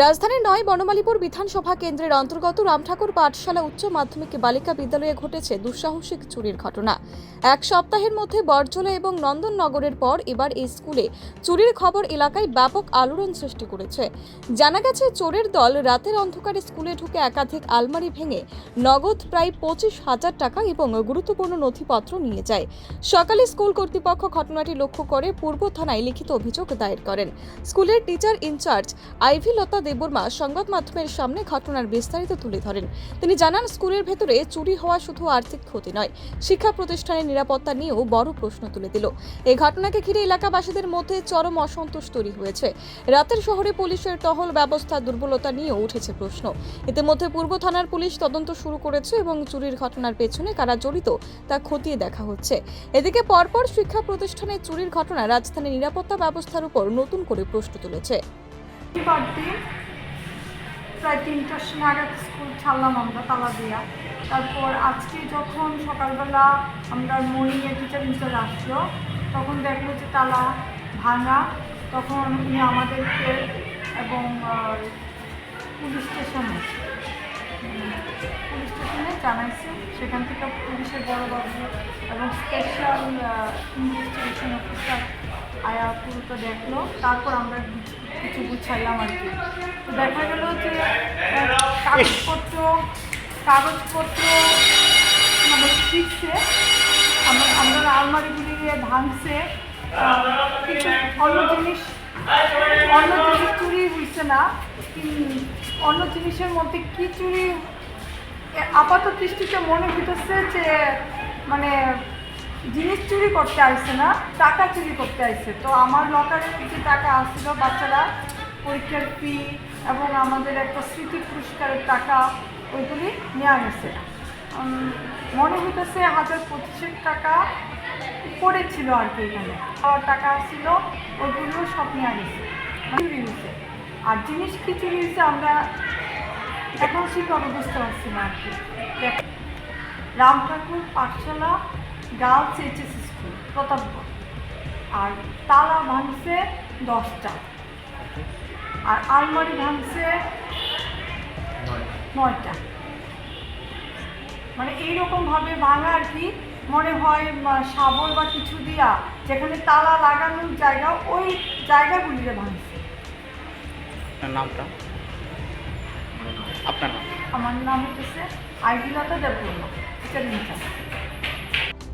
রাজধানীর নয় বনমালীপুর বিধানসভা কেন্দ্রের অন্তর্গত রামঠাকুর পাঠশালা উচ্চ মাধ্যমিক বালিকা বিদ্যালয়ে ঘটেছে দুঃসাহসিক চুরির ঘটনা। এক সপ্তাহের মধ্যে বরজলা এবং নন্দননগরের পর এবার এই স্কুলে চুরির খবর এলাকায় ব্যাপক আলোড়ন সৃষ্টি করেছে। জানা গেছে, চোরের দল রাতের অন্ধকারে স্কুলে ঢুকে একাধিক আলমারি ভেঙে নগদ প্রায় পঁচিশ হাজার টাকা এবং গুরুত্বপূর্ণ নথিপত্র নিয়ে যায়। সকালে স্কুল কর্তৃপক্ষ ঘটনাটি লক্ষ্য করে পূর্ব থানায় লিখিত অভিযোগ দায়ের করেন। স্কুলের টিচার ইনচার্জ আইভি লতা দেববর্মা সংবাদ মাধ্যমের সামনে ঘটনার বিস্তারিত তুলে ধরেন। তিনি জানান, স্কুলের ভেতরে চুরি হওয়া শুধু আর্থিক ক্ষতি নয়, শিক্ষা প্রতিষ্ঠানের নিরাপত্তা নিয়েও বড় প্রশ্ন তুলে দিল। এই ঘটনাকে ঘিরে এলাকাবাসীদের মধ্যে চরম অসন্তোষ তৈরি হয়েছে। রাতের শহরে পুলিশের টহল ব্যবস্থা দুর্বলতা নিয়েও উঠেছে প্রশ্ন। ইতিমধ্যে পূর্ব থানার পুলিশ তদন্ত শুরু করেছে এবং চুরির ঘটনার পেছনে কারা জড়িত তা খতিয়ে দেখা হচ্ছে। এদিকে পরপর শিক্ষা প্রতিষ্ঠানে চুরির ঘটনা রাজধানীর নিরাপত্তা ব্যবস্থার উপর নতুন করে প্রশ্ন তুলেছে। শনিবার দিন প্রায় তিনটার সময় আগে স্কুল ছাড়লাম আমরা, তালা দিয়া। তারপর আজকে যখন সকালবেলা আমরা মর্নিংয়ে টিচার ইনচার্জ আসলো, তখন দেখল যে তালা ভাঙা। তখন উনি আমাদেরকে এবং পুলিশ স্টেশনে পুলিশ স্টেশনে জানাইছে। সেখান থেকে পুলিশের বড়বাবু এবং স্পেশাল ইনভেস্টিগেশন অফিসার আয়া পুরোটা দেখল, তারপর আমরা কিছু- গুছাইলাম আর কি। তো দেখা গেল যে কাগজপত্র কাগজপত্র মানে শিখছে আমরা আমরা আলমারিগুলি ভাঙছে। কিছু অন্য জিনিস অন্য জিনিস চুরি হয়েছে না অন্য জিনিসের মধ্যে কি চুরি আপাত দৃষ্টিতে মনে হইতেছে যে মানে জিনিস চুরি করতে আসছে না, টাকা চুরি করতে আসছে তো আমার লকারে কিছু টাকা আসছিল বাচ্চারা পরীক্ষার ফি এবং আমাদের একটা স্মৃতি পুরস্কারের টাকা ওইগুলি নেওয়া গেছে মনে হইতেছে হাজার পঁচিশের টাকা উপরে ছিল আর কি এখানে। খাওয়ার টাকা ছিল ওইগুলো সব নেওয়া গেছে চুরি হয়েছে আর জিনিস কি চুরি হয়েছে আমরা এখন সেভাবে বুঝতে পারছি না আর কি। Ram Thakur Pathshala girls HS school Pratapgarh আর তালা ভাঙছে দশটা। আর আলমারি ভাঙছে নয়টা। মানে এইরকমভাবে ভাঙা আর কি মনে হয় শাবল বা কিছু দিয়া যেখানে তালা লাগানোর জায়গা ওই জায়গাগুলিতে ভাঙছে। নামটা? আপনার নাম? আমার নাম হচ্ছে আইডিলতা Debbarma in-charge